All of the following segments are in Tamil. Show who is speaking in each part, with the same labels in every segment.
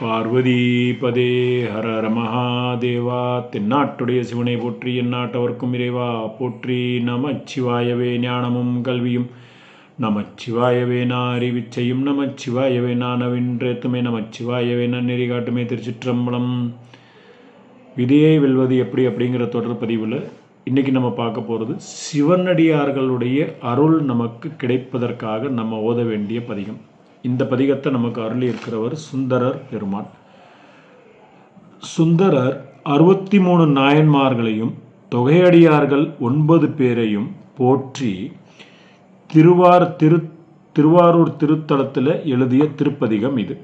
Speaker 1: பார்வதி பதே ஹர ஹர மகாதேவா தென்னாட்டுடைய சிவனை போற்றி எந்நாட்டவர்க்கும் இறைவா போற்றி நமச்சிவாயவே ஞானமும் கல்வியும். நமச்சிவாயவே நான் அறிவிச்சையும் நமச்சிவாயவே நான் நவின்றேத்துமே நமச்சிவாயவே நான் நெறி காட்டுமே திருச்சிற்றம்பலம். விதியை வெல்வது எப்படி அப்படிங்கிற தொடர் பதிவில் இன்றைக்கி நம்ம பார்க்க போகிறது சிவனடியார்களுடைய அருள் நமக்கு கிடைப்பதற்காக நம்ம ஓத வேண்டிய பதிகம். இந்த பதிகத்தை நமக்கு அருளி இருக்கிறவர் சுந்தரர் பெருமான் சுந்தரர் அறுபத்தி மூணு நாயன்மார்களையும் தொகையடியார்கள் ஒன்பது பேரையும் போற்றி திருவார் திரு திருவாரூர் திருத்தலத்தில் எழுதிய திருப்பதிகம் இது.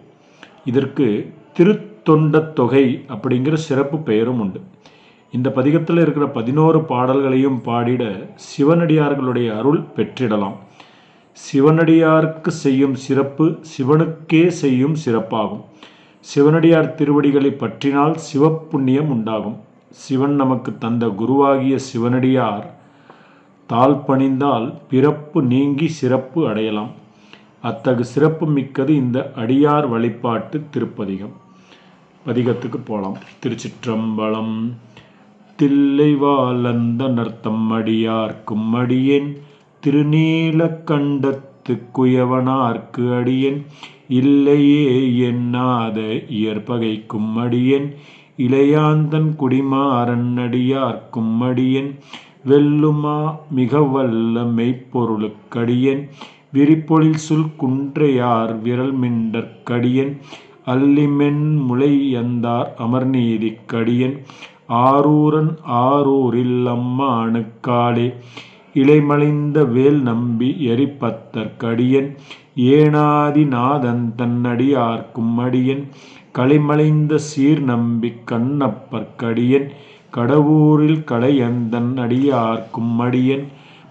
Speaker 1: இதற்கு திருத்தொண்ட தொகை அப்படிங்கிற சிறப்பு பெயரும் உண்டு. இந்த பதிகத்தில் இருக்கிற பதினோரு பாடல்களையும் பாடிட சிவனடியார்களுடைய அருள் பெற்றிடலாம். சிவனடியாருக்கு செய்யும் சிறப்பு சிவனுக்கே செய்யும் சிறப்பாகும். சிவனடியார் திருவடிகளை பற்றினால் சிவப்புண்ணியம் உண்டாகும். சிவன் நமக்கு தந்த குருவாகிய சிவனடியார் தாழ் பணிந்தால் பிறப்பு நீங்கி சிறப்பு அடையலாம். அத்தகு சிறப்பு மிக்கது இந்த அடியார் வழிபாட்டு திருப்பதிகம். பதிகத்துக்கு போகலாம் திருச்சிற்றம்பலம் தில்லைவாலந்த நர்த்தம் அடியார்க்கும் அடியேன் திருநீலக்கண்டத்து குயவனார்க்கு அடியேன். இல்லையே எண்ணாத இயற்பகைக்கும் அடியேன். இளையாந்தன் குடிமாறன் அடியார்க்கும் அடியேன். வெல்லுமா மிக வல்ல மெய்ப்பொருளுக்கடியன் விரிப்பொழில் சுல் குன்றையார் விரல் மின்றற்கடியன் அல்லிமென் முளையந்தார் அமர்நீதிக்கடியன் ஆரூரன் ஆரூரில் அம்மானுக்காளே இலைமலிந்த வேல் நம்பி எரிப்பத்தற்கடியன் ஏனாதி நாதன் தன்னடியார்க்கும் அடியன் களிமலைந்த சீர் நம்பி கண்ணப்பற்கடியன் கடவுரில் கடையந்தன் அடியார்க்கும் அடியன்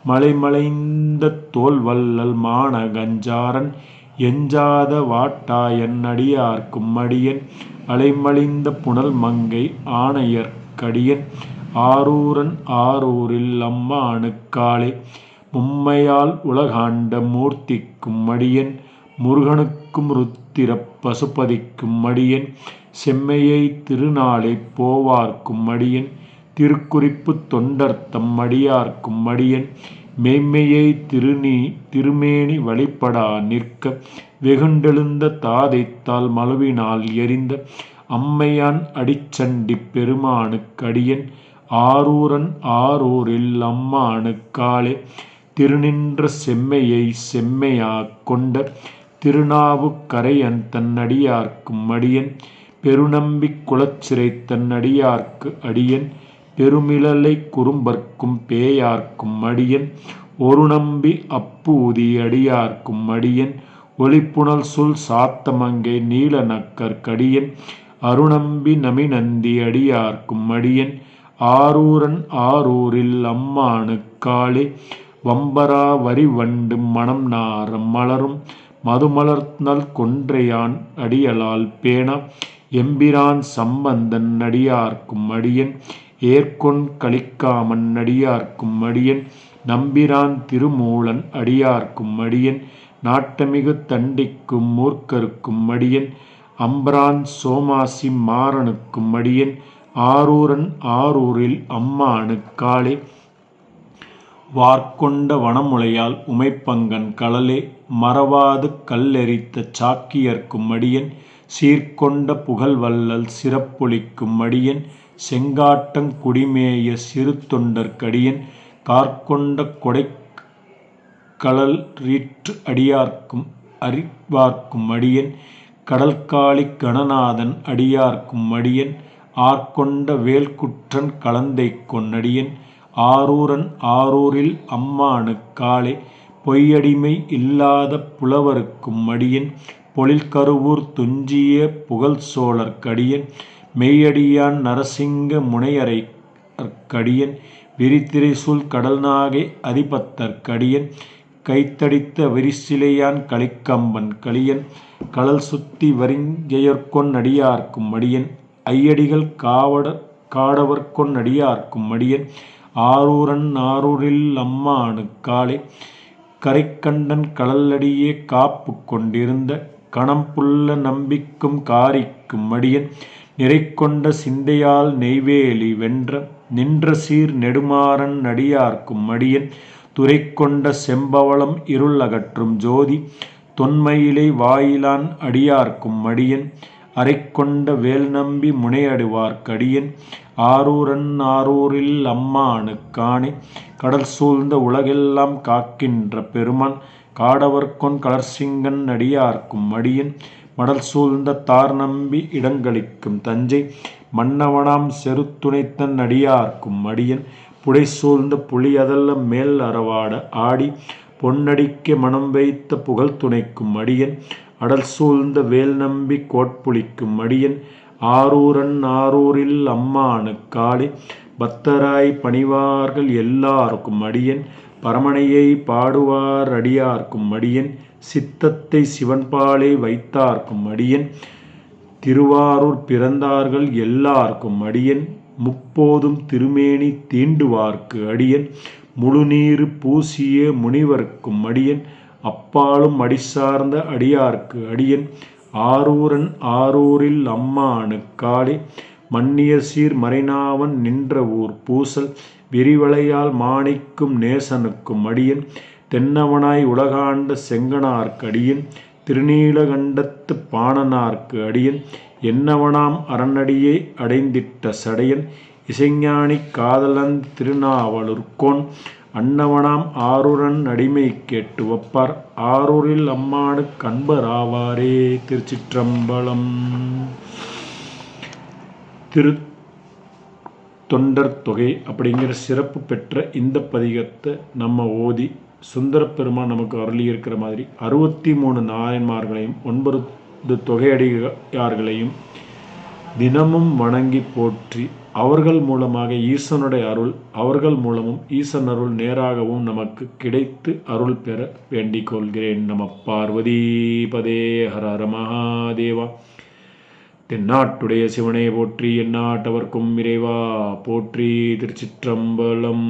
Speaker 1: மலைமலைந்த தோல் வல்லல் மானகஞ்சாரன் எஞ்சாத வாட்டாயன் அடியார்க்கும் அடியன் அலைமலிந்த புனல் மங்கை ஆணையர்க்கடியன் ஆரூரன் ஆரூரில் அம்மானுக்காளே மும்மையால் உலகாண்ட மூர்த்திக்கும் மடியன் முருகனுக்கும் ருத்திர பசுபதிக்கும் மடியன் செம்மையை திருநாளை போவார்க்கும் மடியன் திருக்குறிப்பு தொண்டர்த்தம் அடியார்க்கும் மடியன் மெய்மையை திருநீ திருமேனி வழிபடா நிற்க வெகுண்டெழுந்த தாதைத்தால் மழுவினால் எரிந்த அம்மையான் அடிச்சண்டி பெருமானுக்கடியன் ஆரூரன் ஆரூரில் அம்மானுக்காலே திருநின்ற செம்மையை செம்மையாக் கொண்ட திருநாவுக்கரையன் தன்னடியார்க்கும் அடியன். பெருநம்பி குலச்சிறை தன்னடியார்க்கு அடியன். பெருமிழலை குறும்பர்க்கும் பேயார்க்கும் அடியன். ஒரு நம்பி அப்பூதி அடியார்க்கும் அடியன். ஒளிப்புணல் சொல் சாத்தமங்கை நீல நக்கற்கடியன் அருணம்பி நமிநந்தி அடியார்க்கும் அடியன். ஆரூரன் ஆரூரில் அம்மானுக்காளே வம்பரா வரி வண்டு மணம் நாரம் மலரும். மதுமலர்நல் கொன்றையான் அடியலால் பேண. எம்பிரான் சம்பந்தன் அடியார்க்கும் அடியன். ஏற்கொன் கலிக்காமன் அடியார்க்கும் அடியன். நம்பிரான் திருமூலன் அடியார்க்கும் அடியன். நாட்டமிகு தண்டிக்கும் மூர்க்கருக்கும் அடியன். அம்பரான் சோமாசி மாறனுக்கும் அடியன். ஆரூரன் ஆரூரில் அம்மானுக்காளே வார்கொண்ட வனமுலையால் உமைப்பங்கன் களலே மறவாது கல்லெரித்த சாக்கியர்க்கும் மடியன் சீர்கொண்ட புகழ்வல்லல் சிறப்பொழிக்கும் மடியன் செங்காட்டங் குடிமேய சிறு தொண்டர்க்கடியன் கார்கொண்ட கொடை களரீற்று அடியார்க்கும் அறிவார்க்கும் அடியன் கடல்காளி கணநாதன் அடியார்க்கும் அடியன் ஆர்கொண்ட வேல்குற்றன் கலந்தை கொன்னடியன் ஆரூரன் ஆரூரில் அம்மானு அம்மானுக்காளே பொய்யடிமை இல்லாத புலவருக்கும் அடியன் பொழில்கருவூர் துஞ்சிய புகழ் சோழர்க்கடியன் மெய்யடியான் நரசிங்க முனையரைக்கடியன் விரித்திரை கடல் கடல்நாகை அதிபத்தற்கடியன் கைத்தடித்த விரிசிலையான் கலிக்கம்பன் கலியன் கடல் சுத்தி வரிஞ்செயற்கொன் அடியார்க்கும் அடியன் ஐயடிகள் காவட காடவர்கொன் அடியார்க்கும் அடியன். ஆரூரன் ஆரூரில் அம்மானுக்காளே கரைக்கண்டன் கடலடியே காப்பு கொண்டிருந்த கணம் புல்ல நம்பிக்கும் காரிக்கும் மடியன் நிறைக்கொண்ட சிந்தையால் நெய்வேலி வென்ற நின்ற சீர் நெடுமாறன் அடியார்க்கும் மடியன் துரைக்கொண்ட செம்பவளம் இருள் அகற்றும் ஜோதி தொன்மையிலை வாயிலான் அடியார்க்கும் மடியன் அரைக்கொண்ட வேல் நம்பி முனையடுவார்க்கடியன் ஆரூரன் ஆரூரில் அம்மானுக்கானே கடல் சூழ்ந்த உலகெல்லாம் காக்கின்ற பெருமான். காடவர்கொன் கலர்சிங்கன் அடியார்க்கும் மடியன் மடல் சூழ்ந்த தார் நம்பி இடங்களிக்கும் தஞ்சை. மன்னவனாம் செருத்துணைத்தன் அடியார்க்கும் மடியன் புடை சூழ்ந்த புலி அதல்ல மேல் அறவாட ஆடி. பொன்னடிக்க மனம் வைத்த புகழ் துணைக்கும் அடியன். அடல் சூழ்ந்த வேல் நம்பி கோட்புளிக்கும் அடியன் ஆரூரன் ஆரூரில் அம்மானு காளி பத்தராய் பணிவார்கள் எல்லாருக்கும் அடியன் பரமனையை பாடுவார் அடியார்க்கும் அடியன் சித்தத்தை சிவன்பாலே வைத்தார்க்கும் அடியன் திருவாரூர் பிறந்தார்கள் எல்லாருக்கும் அடியன் முப்போதும் திருமேனி தீண்டுவார்க்கு அடியன் முழுநீர் பூசிய முனிவர்க்கும் அடியன் அப்பாலும் அடிசார்ந்த அடியார்க்கு அடியன். ஆரூரன் ஆரூரில் அம்மானு காளி மன்னிய சீர் மறைனாவன் நின்ற ஊர் பூசல். விரிவளையால் மாணிக்கும் நேசனுக்கும் அடியன். தென்னவனாய் உலகாண்ட செங்கனார்க்கு அடியன். திருநீலகண்டத்து பாணனார்க்கு அடியன். என்னவனாம் அரணடியை அடைந்திட்ட சடையன். இசைஞானி காதலன் திருநாவலூர்கோன் அன்னவனாம் ஆரூரன் அடிமை கேட்டு வப்பார் ஆரூரில் அம்மானு கண்பராவாரே திருச்சிற்றம்பலம். திரு தொண்டர் தொகை அப்படிங்கிற சிறப்பு பெற்ற இந்த பதிகத்தை நம்ம ஓதி சுந்தர பெருமான் நமக்கு அருளி இருக்கிற மாதிரி அறுபத்தி மூணு நாயன்மார்களையும் ஒன்பது தொகையடியார்களையும் தினமும் வணங்கி போற்றி அவர்கள் மூலமாக ஈசனுடைய அருள் அவர்கள் மூலமும் ஈசன் அருள் நேராகவும் நமக்கு கிடைத்து அருள் பெற வேண்டிக் கொள்கிறேன். நம பார்வதி பதே ஹர ஹர மகாதேவா. தென்னாட்டுடைய சிவனை போற்றி எந்நாட்டவர்க்கும் இறைவா போற்றி திருச்சிற்றம்பலம்.